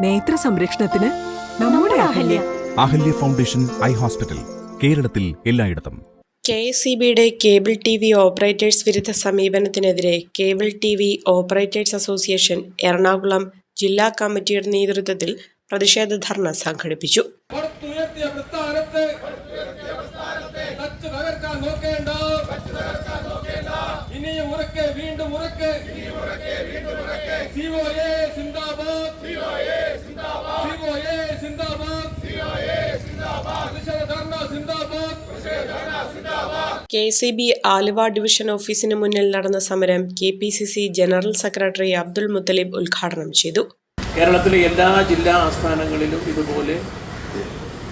നേത്ര സംരക്ഷണത്തിന് നമ്മുടെ Ahalya. Ahalya. Foundation eye hospital കേരളത്തിൽ എല്ലായിടത്തും. കെ എസ് സി ബിയുടെ കേബിൾ ടി വി ഓപ്പറേറ്റേഴ്സ് വിരുദ്ധ സമീപനത്തിനെതിരെ cable T V operators association Ernakulam ജില്ലാ കമ്മിറ്റിയുടെ നേതൃത്വത്തിൽ പ്രതിഷേധ ധർണ സംഘടിപ്പിച്ചു. ഇനിയും ഉറക്കെ വീണ്ടും ഉറക്കെ. K C B Aluva division ഓഫീസിന് മുന്നിൽ നടന്ന സമരം K P C C general secretary Abdul Muthalib ഉദ്ഘാടനം ചെയ്തു. കേരളത്തിലെ എല്ലാ ജില്ലാ ആസ്ഥാനങ്ങളിലും ഇതുപോലെ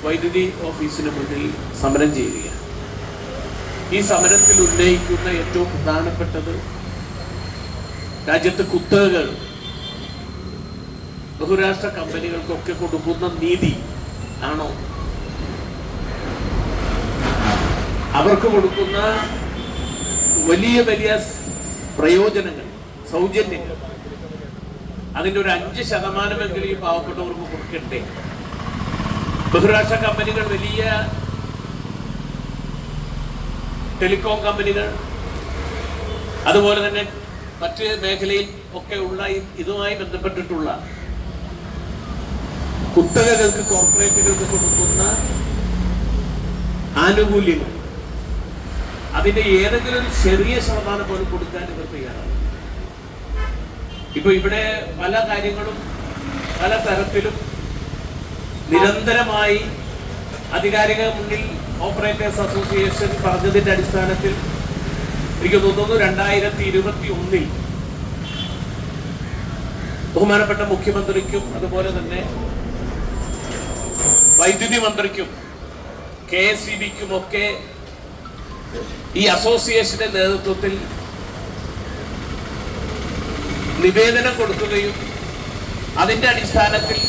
വൈദ്യുതി ഓഫീസിന് മുന്നിൽ സമരം ചെയ്യുകയാണ്. ഈ സമരത്തിൽ ഉന്നയിക്കുന്ന ഏറ്റവും പ്രധാനപ്പെട്ടത് രാജ്യത്ത് കുത്തകകൾ ബഹുരാഷ്ട്ര കമ്പനികൾക്കൊക്കെ കൊടുക്കുന്ന നീതി ആണോ? അവർക്ക് കൊടുക്കുന്ന വലിയ വലിയ പ്രയോജനങ്ങൾ സൗജന്യങ്ങൾ. അതിന്റെ ഒരു അഞ്ച് ശതമാനമെങ്കിലും ഈ പാവപ്പെട്ടവർക്ക് കൊടുക്കട്ടെ ബഹുരാഷ്ട്ര കമ്പനികൾ വലിയ ടെലികോം കമ്പനികൾ അതുപോലെ തന്നെ മറ്റ് മേഖലയിൽ ഒക്കെ ഉള്ള ഇതുമായി ബന്ധപ്പെട്ടിട്ടുള്ള കുത്തകകൾക്ക് കോർപ്പറേറ്റുകൾക്ക് കൊടുക്കുന്ന ആനുകൂല്യങ്ങൾ. അതിന്റെ ഏതെങ്കിലും ഒരു ചെറിയ ശതമാനം പോലും കൊടുക്കാൻ ഇവർ തയ്യാറാണ്. ഇപ്പൊ ഇവിടെ പല കാര്യങ്ങളും പല തരത്തിലും നിരന്തരമായി അധികാരിക മുന്നിൽ ഓപ്പറേറ്റേഴ്സ് അസോസിയേഷൻ പറഞ്ഞതിന്റെ അടിസ്ഥാനത്തിൽ എനിക്ക് തോന്നുന്നു രണ്ടായിരത്തി ഇരുപത്തി ഒന്നിൽ ബഹുമാനപ്പെട്ട മുഖ്യമന്ത്രിക്കും അതുപോലെ തന്നെ വൈദ്യുതി മന്ത്രിക്കും കെ എസ് ഇ ബിക്കും ഒക്കെ ഈ അസോസിയേഷന്റെ നേതൃത്വത്തിൽ നിവേദനം കൊടുക്കുകയും അതിന്റെ അടിസ്ഥാനത്തിൽ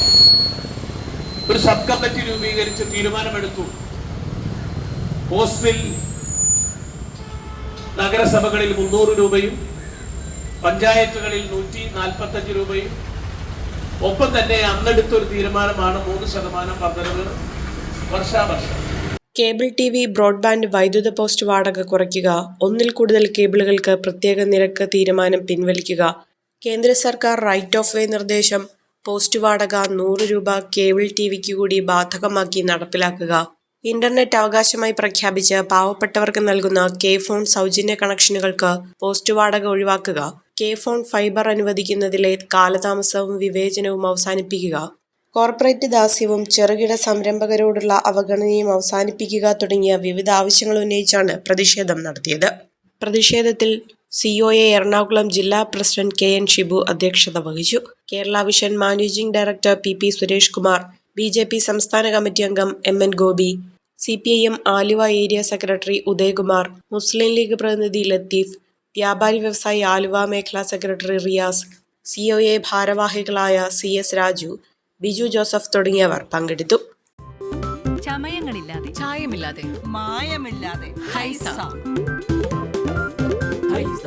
ഒരു സബ് കമ്മിറ്റി രൂപീകരിച്ച് തീരുമാനമെടുത്തു. പോസ്റ്റിൽ നഗരസഭകളിൽ മുന്നൂറ് രൂപയും പഞ്ചായത്തുകളിൽ നൂറ്റി നാൽപ്പത്തഞ്ച് രൂപയും. ഒപ്പം തന്നെ അന്നെടുത്തൊരു തീരുമാനമാണ് മൂന്ന് ശതമാനം വർധനവ് വർഷാവർഷം. കേബിൾ ടി വി ബ്രോഡ്ബാൻഡ് വൈദ്യുത പോസ്റ്റ് വാടക കുറയ്ക്കുക ഒന്നിൽ കൂടുതൽ കേബിളുകൾക്ക് പ്രത്യേക നിരക്ക് തീരുമാനം പിൻവലിക്കുക. കേന്ദ്ര സർക്കാർ റൈറ്റ് ഓഫ് വേ നിർദ്ദേശം പോസ്റ്റ് വാടക നൂറ് രൂപ കേബിൾ ടി വിക്ക് കൂടി ബാധകമാക്കി നടപ്പിലാക്കുക. ഇന്റർനെറ്റ് അവകാശമായി പ്രഖ്യാപിച്ച് പാവപ്പെട്ടവർക്ക് നൽകുന്ന കെ ഫോൺ സൗജന്യ കണക്ഷനുകൾക്ക് പോസ്റ്റ് വാടക ഒഴിവാക്കുക. കെ ഫോൺ ഫൈബർ അനുവദിക്കുന്നതിലെ കാലതാമസവും വിവേചനവും അവസാനിപ്പിക്കുക. കോർപ്പറേറ്റ് ദാസ്യവും ചെറുകിട സംരംഭകരോടുള്ള അവഗണനയും അവസാനിപ്പിക്കുക തുടങ്ങിയ വിവിധ ആവശ്യങ്ങൾ ഉന്നയിച്ചാണ് പ്രതിഷേധം നടത്തിയത്. പ്രതിഷേധത്തിൽ സിഒഎ എറണാകുളം ജില്ലാ പ്രസിഡന്റ് കെ എൻ ഷിബു അധ്യക്ഷത വഹിച്ചു. Kerala vision managing director P P Suresh Kumar B J P സംസ്ഥാന കമ്മിറ്റി അംഗം M N Gopi C P I M Aluva area secretary Udayakumar Muslim League പ്രതിനിധി ലത്തീഫ് വ്യാപാരി വ്യവസായി ആലുവ മേഖലാ സെക്രട്ടറി റിയാസ് സിഒഎ ഭാരവാഹികളായ C S Raju Biju Joseph തുടങ്ങിയവർ പങ്കെടുത്തു. ചമയങ്ങളില്ലാതെ. ചായമില്ലാതെ. മായമില്ലാതെ. ഹൈസ. ഹൈസ.